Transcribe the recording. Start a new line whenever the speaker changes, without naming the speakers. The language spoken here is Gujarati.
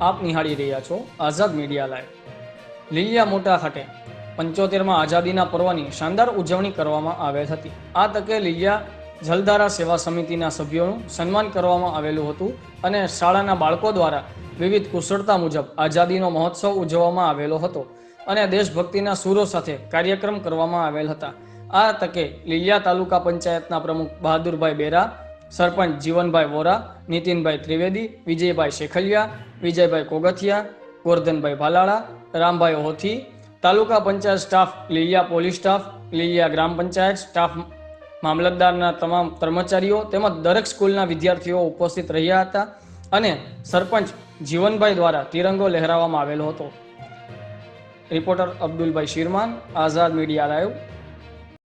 આપ નિહાળી રહ્યા છો આઝાદ મીડિયા લાઈવ. લીલિયા મોટા ખાતે પંચોતેરમાં આઝાદીના પર્વની શાનદાર ઉજવણી કરવામાં આવેલ હતી. આ તકે લીલિયા જલધારા સેવા સમિતિના સભ્યોનું સન્માન કરવામાં આવેલું હતું અને શાળાના બાળકો દ્વારા વિવિધ કુશળતા મુજબ આઝાદીનો મહોત્સવ ઉજવવામાં આવેલો હતો અને દેશભક્તિના સૂરો સાથે કાર્યક્રમ કરવામાં આવેલ હતા. આ તકે લીલિયા તાલુકા પંચાયતના પ્રમુખ Bahadurbhai Bera sarpanch Jivanbhai Vora, Nitinbhai Trivedi, Vijaybhai Shekhaliya, Vijaybhai Kogathiya, Gordhanbhai Bhalala, Rambhai Hothi taluka panchayat staff Liliya police staff, Liliya ગ્રામ પંચાયત સ્ટાફ મામલતદારના તમામ કર્મચારીઓ તેમજ દરેક સ્કૂલના વિદ્યાર્થીઓ ઉપસ્થિત રહ્યા હતા અને સરપંચ જીવનભાઈ દ્વારા તિરંગો લહેરાવવામાં આવેલો હતો. Reporter Abdulbhai Shirman, Azad media live.